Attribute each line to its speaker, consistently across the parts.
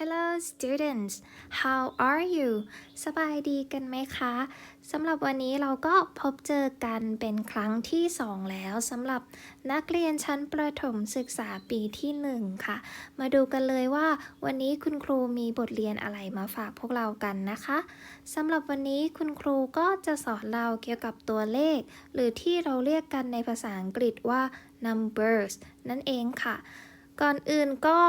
Speaker 1: Hello students how are you สบายดีกันไหมคะสำหรับวันนี้เราก็พบเจอกันเป็นครั้งที่ 2 แล้วสำหรับนักเรียนชั้นประถมศึกษาปีที่ 1 ค่ะ มาดูกันเลยว่าวันนี้คุณครูมีบทเรียนอะไรมาฝากพวกเรากันนะคะสำหรับวันนี้คุณครูก็จะสอนเราเกี่ยวกับตัวเลข หรือที่เราเรียกกันในภาษาอังกฤษว่า numbers นั่นเองค่ะ ก่อนอื่นก็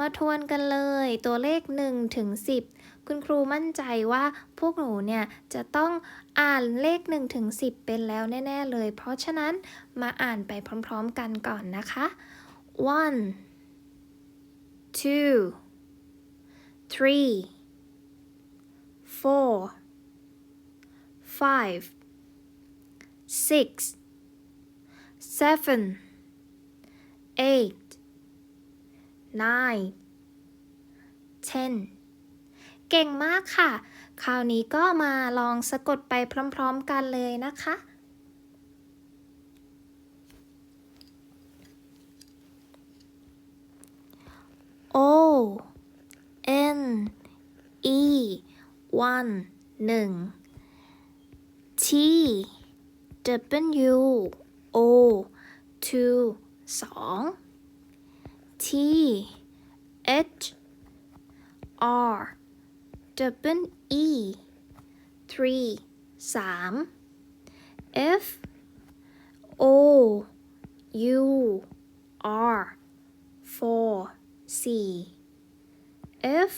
Speaker 1: มาทวนกันเลยตัวเลข1ถึง10 คุณครูมั่นใจว่าพวกหนูเนี่ยจะต้องอ่านเลข1ถึง10 เป็นแล้วแน่ ๆ เลย เพราะฉะนั้นมาอ่านไปพร้อม ๆ กันก่อนนะคะ one two three four five six seven eight nine ten เก่งมากค่ะ คราวนี้ก็มาลองสะกดไปพร้อมๆกันเลยนะคะ O N E one หนึ่ง T W O two สอง T H R double E three สาม F O U R four สี่ F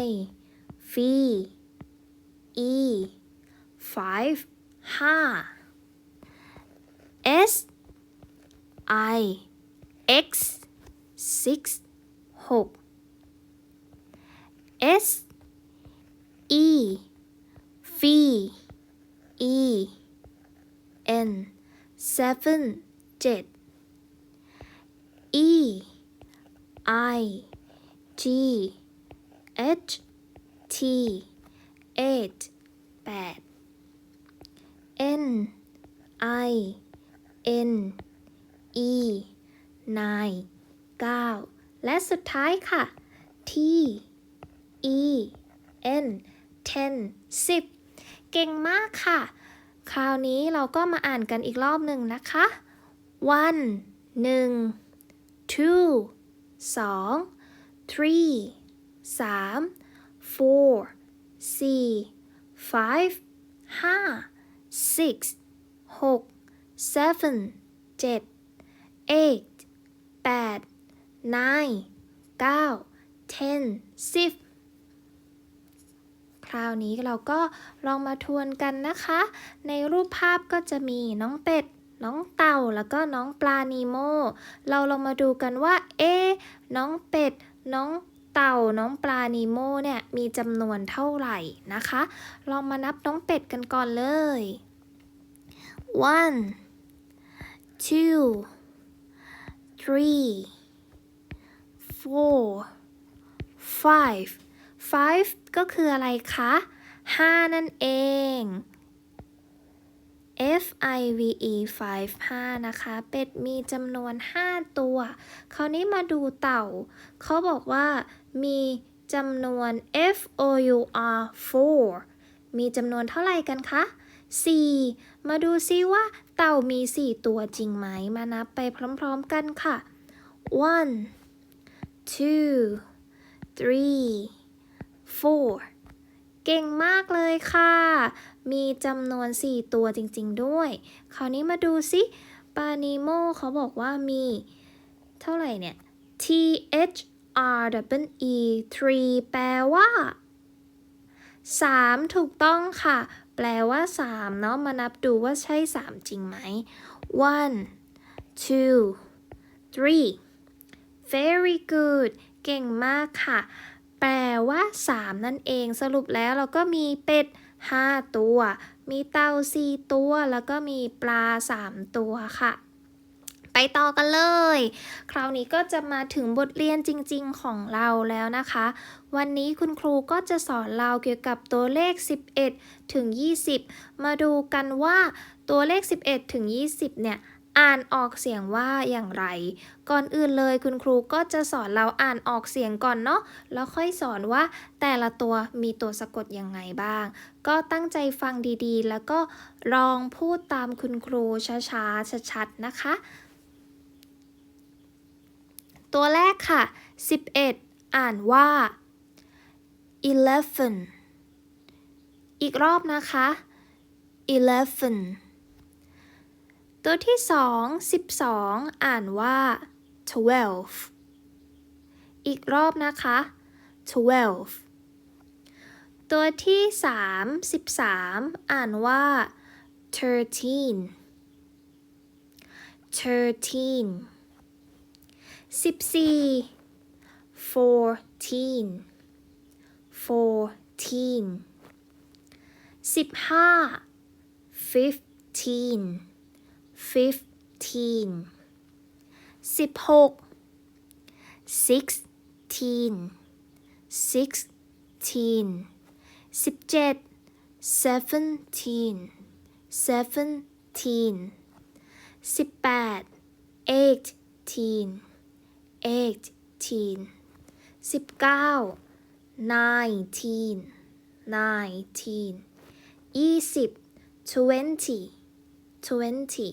Speaker 1: I V E five ห้า S I x six หก s e v e n seven เจ็ด e i g h t eight แปด n i n e nine 9 และสุดท้ายค่ะ t e n ten 10 เก่งมากค่ะ คราวนี้เราก็มาอ่านกันอีกรอบหนึ่งนะคะ one หนึ่ง two สอง three สาม four สี่ five ห้า six หก seven เจ็ด eight แปด nine เก้า ten สิบคราวนี้เราก็ลองมาทวนกันนะคะ ในรูปภาพก็จะมีน้องเป็ด น้องเต่า แล้วก็น้องปลานีโม เราลองมาดูกันว่า เอ๊น้องเป็ด น้องเต่า น้องปลานีโมเนี่ยมีจำนวนเท่าไหร่นะคะ ลองมานับน้องเป็ดกันก่อนเลย one two three four five five ก็คืออะไรคะห้านั่นเอง F I V E five ห้านะคะ เป็ดมีจำนวน 5 ตัว คราวนี้มาดูเต่า เขาบอกว่ามีจำนวน F O U R four มีจำนวนเท่าไหร่กันคะ 4 มาดูซิว่าเต่ามี 4 ตัวจริงไหม มานับไปพร้อมๆกันค่ะ one two three four เก่งมากเลยค่ะ มีจำนวน 4 ตัวจริงๆด้วย คราวนี้มาดูซิปานิโมเขาบอกว่ามี เท่าไหร่เนี่ย T H R W E three แปลว่า 3 ถูกต้องค่ะ แปลว่า 3 เนาะ มานับดูว่าใช่ 3 จริงไหม one two three very good เก่งมากค่ะ แปลว่า 3 นั่นเอง สรุปแล้วเราก็มีเป็ด 5 ตัว มีเต่า 4 ตัว แล้วก็มีปลา 3 ตัวค่ะ ไปต่อกันเลย คราวนี้ก็จะมาถึงบทเรียนจริงๆของเราแล้วนะคะ วันนี้คุณครูก็จะสอนเราเกี่ยวกับตัวเลข 11 ถึง 20 มาดูกันว่าตัวเลข 11 ถึง 20 เนี่ย อ่านออกเสียงว่าอย่างไร ก่อนอื่นเลยคุณครูก็จะสอนเราอ่านออกเสียงก่อนเนาะแล้วค่อยสอนว่าแต่ละตัวมีตัวสะกดยังไงบ้าง ก็ตั้งใจฟังดีๆ แล้วก็ลองพูดตามคุณครูช้าๆชัดๆนะคะ ตัวแรกค่ะ 11 อ่านว่า eleven อีกรอบนะคะ eleven ตัวที่สองสิบสองอ่านว่า twelve อีกรอบนะคะ twelve ตัวที่สามสิบสามอ่านว่า thirteen thirteen สิบสี่ fourteen fourteen สิบห้า fifteen fifteen สิบหก sixteen sixteen สิบเจ็ด seventeen seventeen สิบแปด eighteen eighteen สิบเก้า nineteen nineteen ยี่สิบ twenty twenty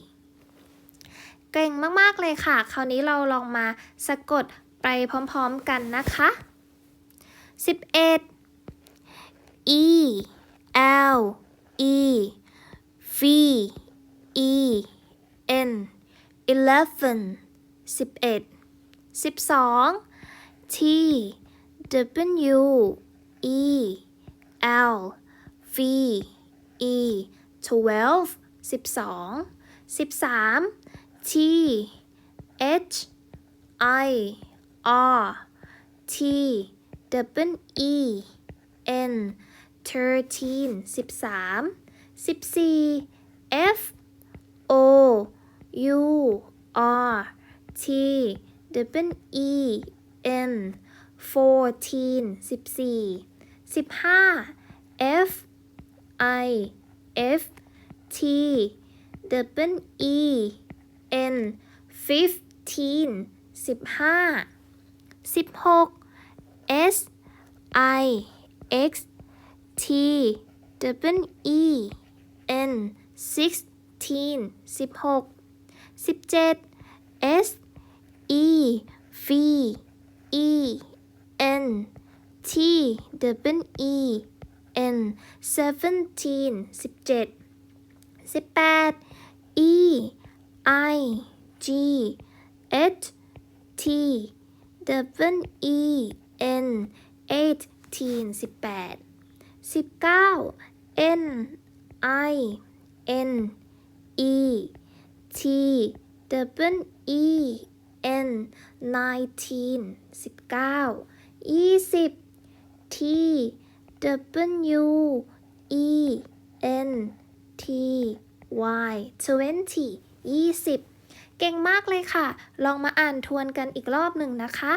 Speaker 1: เก่งมากๆเลยค่ะ คราวนี้เราลองมาสะกดไปพร้อมๆกันนะคะสิบเอ็ด e l e v e n eleven สิบเอ็ดสิบสอง t w e l v e twelve สิบสองสิบสาม t h i r t w e n thirteen สิบสามสิบสี่ f o u r t w e n fourteen สิบสี่สิบห้า f i f t w e n fifteen สิบห้าสิบหก s i x t w e n sixteen สิบหกสิบเจ็ด s e v e n t w e n seventeen สิบเจ็ดสิบแปด e i g h t w e n eighteen สิบแปดสิบเก้า n i n e t w e n nineteen สิบเก้ายี่สิบ t w e n t y twenty ยี่สิบเก่งมากเลยค่ะ ลองมาอ่านทวนกันอีกรอบหนึ่งนะคะ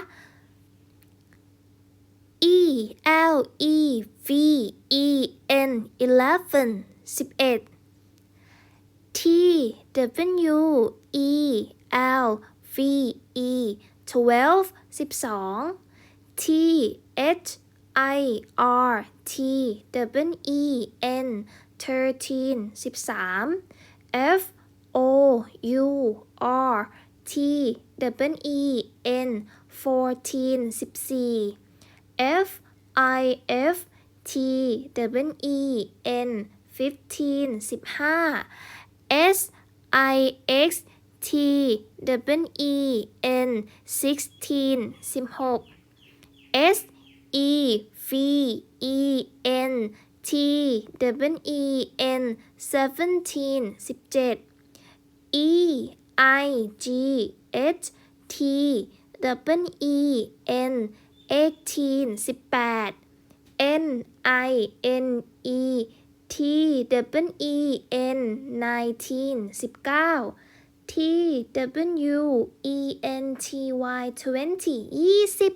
Speaker 1: e l e v e n eleven สิบเอ็ด T W E L V E twelve สิบสอง T H I R T W E N thirteen สิบสาม F O U R T W E N fourteen สิบสี่ F I F T W E N fifteen สิบห้า S I X T W E N sixteen สิบหก S E V E N T W E N seventeen สิบเจ็ด E I G H T W E N eighteen สิบแปด N I N E T W E N nineteen สิบเก้า T W E N T Y twenty ยี่สิบ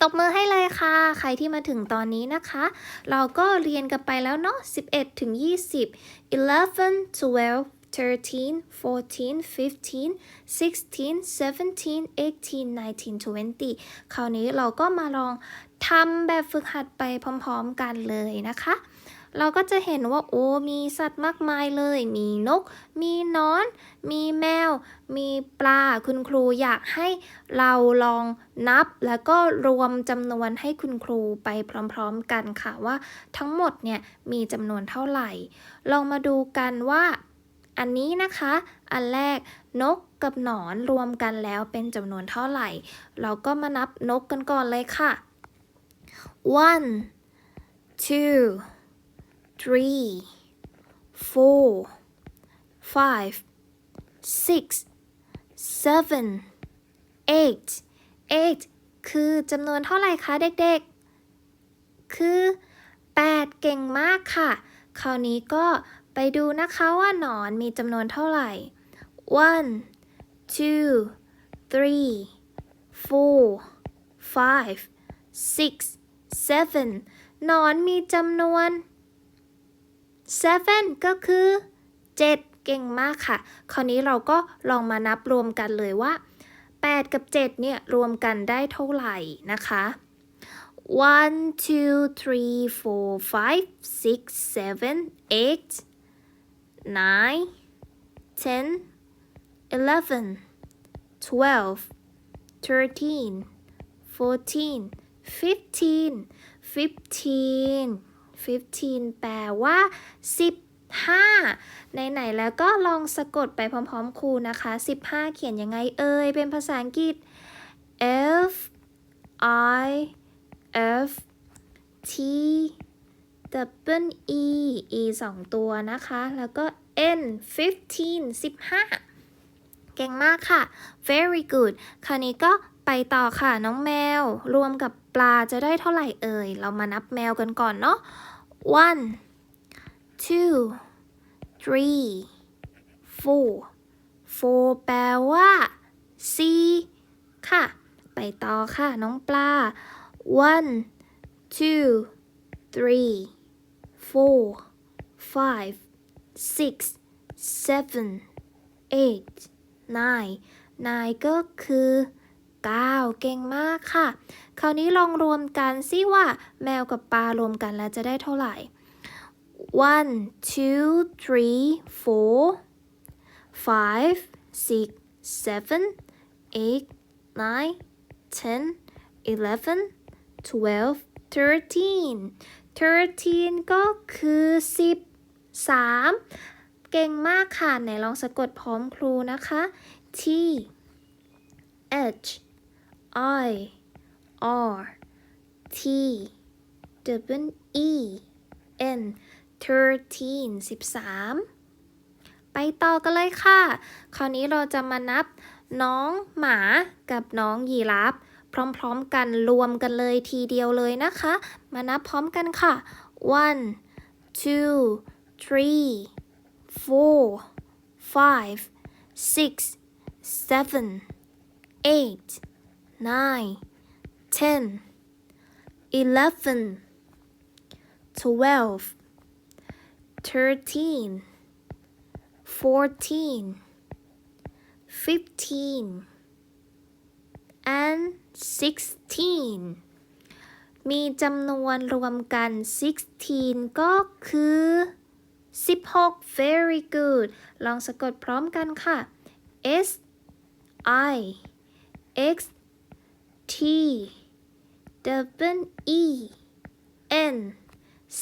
Speaker 1: ตบมือให้เลยค่ะ ใครที่มาถึงตอนนี้นะคะ เราก็เรียนกันไปแล้วเนาะ11 ถึง 20 11 12 13 14 15 16 17 18 19 20 คราวนี้เราก็มาลองทำแบบฝึกหัดไปพร้อมๆกันเลยนะคะ เราก็จะเห็นว่าโอ้มีสัตว์มากมายเลย มีนก มีนอน มีแมว มีปลา คุณครูอยากให้เราลองนับ แล้วก็รวมจำนวนให้คุณครูไปพร้อมๆกันค่ะว่าทั้งหมดเนี่ยมีจำนวนเท่าไหร่ ลองมาดูกันว่า อันนี้นะคะ อันแรกนกกับหนอนรวมกันแล้วเป็นจำนวนเท่าไหร่ เราก็มานับนกกันก่อนเลยค่ะ one two three four five six seven eight eight คือจำนวนเท่าไหร่คะเด็กๆ คือ 8 เก่งมากค่ะ คราวนี้ก็ ไปดูนะคะว่าหนอนมีจำนวนเท่าไหร่ one two three four five six seven หนอนมีจำนวน seven ก็คือ 7 เก่งมากค่ะ คราวนี้เราก็ลองมานับรวมกันเลยว่า 8 กับ 7 เนี่ย รวมกันได้เท่าไหร่นะคะ one two three four five six seven eight nine ten eleven twelve thirteen fourteen fifteen fifteen fifteen แปลว่าสิบห้าไหนๆแล้วก็ลองสะกดไปพร้อมๆครูนะคะ 15 เขียนยังไงเอ่ย เป็นภาษาอังกฤษ F I F T W E E สองตัวนะคะ แล้วก็ N 15 15 เก่งมากค่ะ very good คราวนี้ก็ไปต่อค่ะน้องแมว รวมกับปลาจะได้เท่าไหร่เอ่ย เรามานับแมวกันก่อนเนาะ one two three four four แปลว่าสี่ค่ะ ไปต่อค่ะน้องปลา one two three four five six seven eight nine nine ก็คือ 9 เก่งมากค่ะ คราวนี้ลองรวมกันสิว่าแมวกับปลารวมกันแล้วจะได้เท่าไหร่ one two three four five six seven eight nine ten eleven twelve thirteen thirteen ก็คือสิบสามเก่งมากค่ะ ไหนลองสะกดพร้อมครูนะคะ T H I R T W E N thirteen สิบสามไปต่อกันเลยค่ะ คราวนี้เราจะมานับน้องหมากับน้องยีราฟ พร้อมๆกันรวมกันเลยทีเดียวเลยนะคะ มานับพร้อมกันค่ะ one two three four five six seven eight nine ten eleven twelve thirteen fourteen fifteen and sixteen มีจำนวนรวมกัน 16 ก็คือ 16 very good ลองสะกดพร้อมกันค่ะ S I X T W E N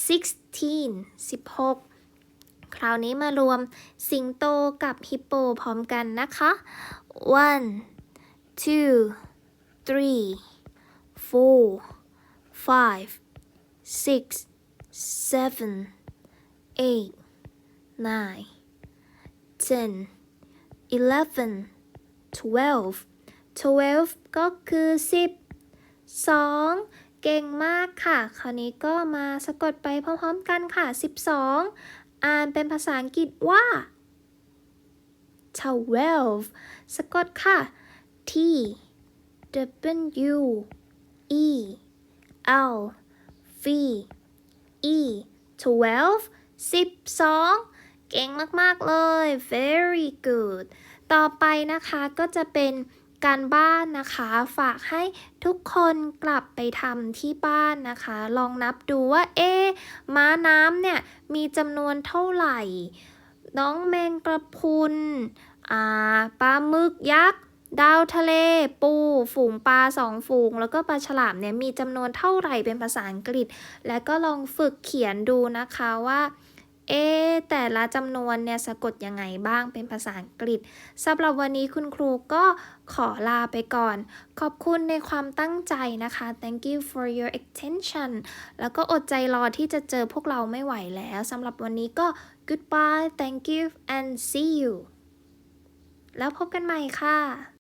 Speaker 1: 16 16 คราวนี้มารวมสิงโตกับฮิปโปพร้อมกันนะคะ one two three four five six seven eight nine ten eleven twelve twelve ก็คือสิบสองเก่งมากค่ะ คราวนี้ก็มาสะกดไปพร้อมๆกันค่ะสิบสองอ่านเป็นภาษาอังกฤษว่า twelve สะกดค่ะ T W E L V E twelve สิบสองเก่งมาก ๆ เลย very good ต่อไปนะคะก็จะเป็นการบ้านนะคะ ฝากให้ทุกคนกลับไปทำที่บ้านนะคะ ลองนับดูว่า เอ๊ม้าน้ำเนี่ย มีจำนวนเท่าไหร่ น้องแมงกระพุนอ่าปลาหมึกยักษ์ ดาวทะเล ปู ฝูงปลาสองฝูง แล้วก็ปลาฉลามเนี่ยมีจำนวนเท่าไหร่เป็นภาษาอังกฤษ และก็ลองฝึกเขียนดูนะคะว่าเอแต่ละจำนวนเนี่ยสะกดยังไงบ้างเป็นภาษาอังกฤษสำหรับวันนี้คุณครูก็ขอลาไปก่อน ขอบคุณในความตั้งใจนะคะ thank you for your attention แล้วก็อดใจรอที่จะเจอพวกเราไม่ไหวแล้วสำหรับวันนี้ก็ goodbye thank you and see you แล้วพบกันใหม่ค่ะ